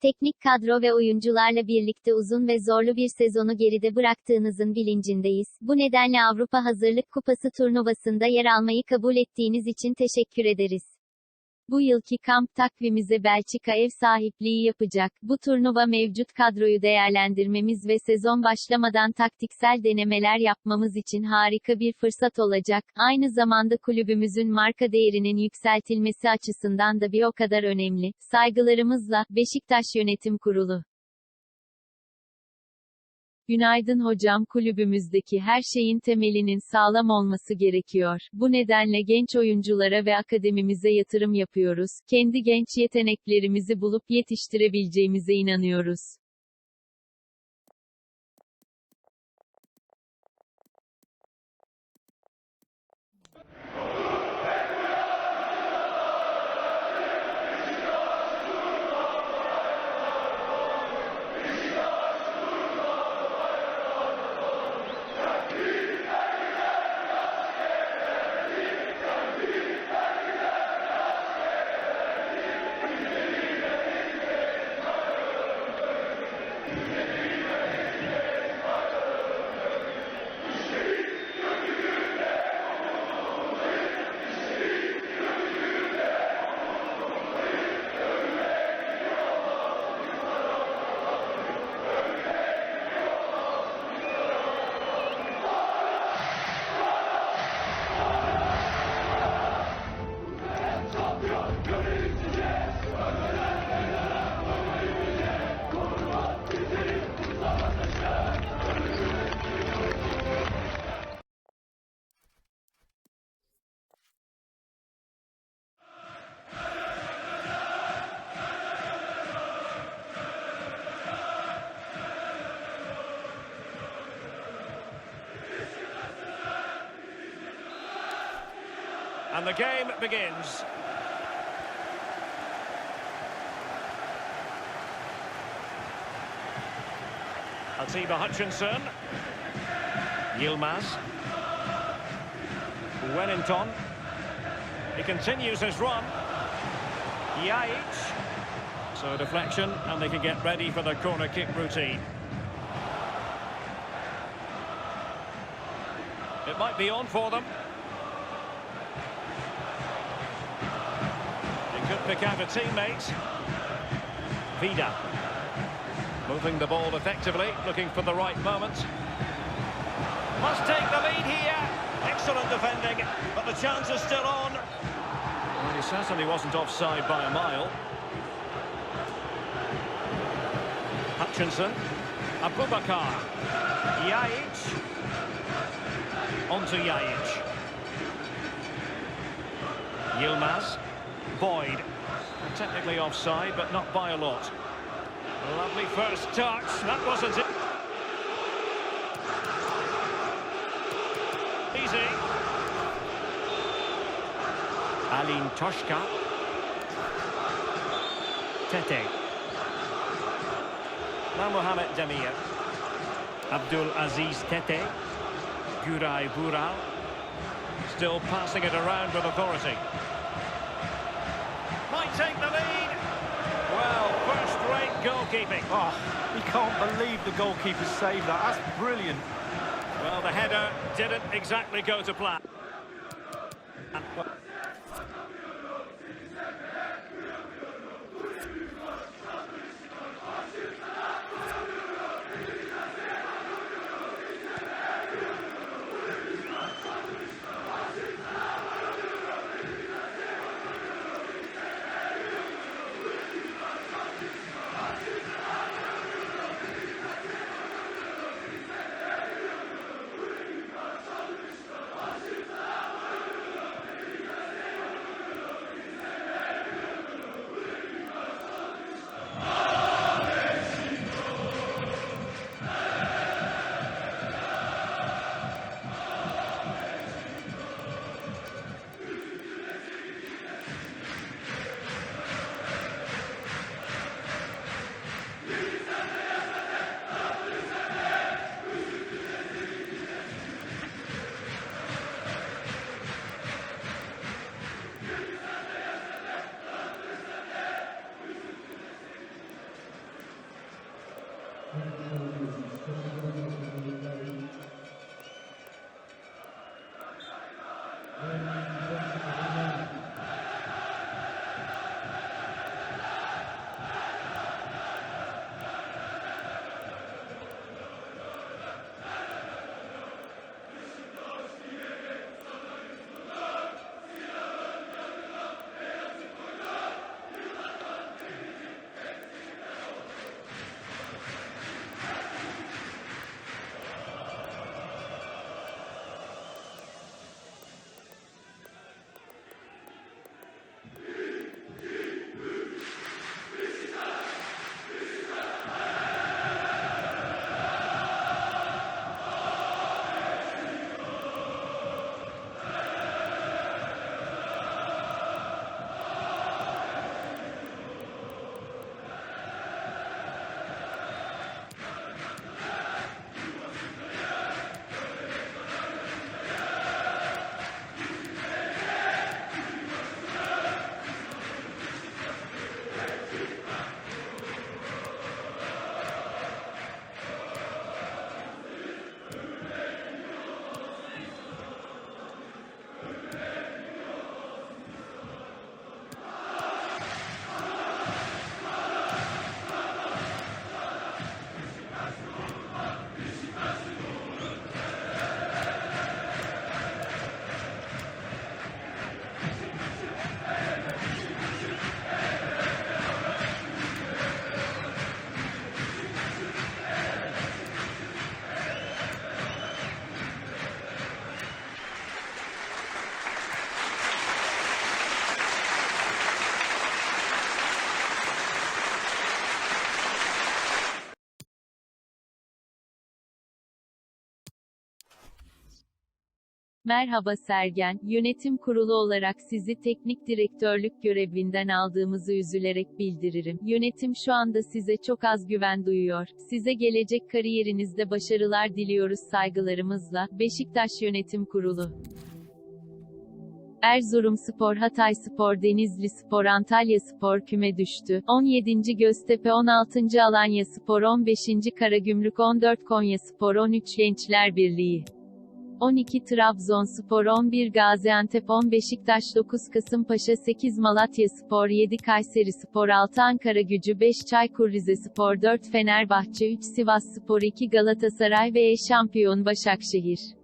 Teknik kadro ve oyuncularla birlikte uzun ve zorlu bir sezonu geride bıraktığınızın bilincindeyiz. Bu nedenle Avrupa Hazırlık Kupası turnuvasında yer almayı kabul ettiğiniz için teşekkür ederiz. Bu yılki kamp takvimize Belçika ev sahipliği yapacak. Bu turnuva mevcut kadroyu değerlendirmemiz ve sezon başlamadan taktiksel denemeler yapmamız için harika bir fırsat olacak. Aynı zamanda kulübümüzün marka değerinin yükseltilmesi açısından da bir o kadar önemli. Saygılarımızla, Beşiktaş Yönetim Kurulu. Günaydın hocam kulübümüzdeki her şeyin temelinin sağlam olması gerekiyor. Bu nedenle genç oyunculara ve akademimize yatırım yapıyoruz. Kendi genç yeteneklerimizi bulup yetiştirebileceğimize inanıyoruz. And the game begins. Atiba Hutchinson. Yilmaz. Wellington. He continues his run. Yaich. So deflection, and they can get ready for the corner kick routine. It might be on for them. Pick out a teammate. Vida. Moving the ball effectively, looking for the right moment. Must take the lead here. Excellent defending, but the chance is still on. Well, he certainly wasn't offside by a mile. Hutchinson. Abubakar. Yaich. On to Yaich. Yilmaz. Boyd. Technically offside, but not by a lot. Lovely first touch. That wasn't it. Easy. Alin Toshka. Tete. Now Mohamed Demir. Abdul Aziz Tete. Guray Bural. Still passing it around with authority. Take the lead. Well, first-rate goalkeeping. Oh, you can't believe the goalkeeper saved that. That's brilliant. Well, the header didn't exactly go to plan. Merhaba Sergen, yönetim kurulu olarak sizi teknik direktörlük görevinden aldığımızı üzülerek bildiririm. Yönetim şu anda size çok az güven duyuyor. Size gelecek kariyerinizde başarılar diliyoruz saygılarımızla. Beşiktaş Yönetim Kurulu Erzurumspor, Hatayspor, Denizlispor, Antalyaspor küme düştü. 17. Göztepe 16. Alanyaspor 15. Karagümrük 14 Konyaspor 13 Gençler Birliği 12 Trabzonspor 11 Gaziantep 10 Beşiktaş 9 Kasımpaşa 8 Malatyaspor 7 Kayserispor 6 Ankaragücü 5 Çaykur Rizespor 4 Fenerbahçe 3 Sivasspor 2 Galatasaray ve şampiyon Başakşehir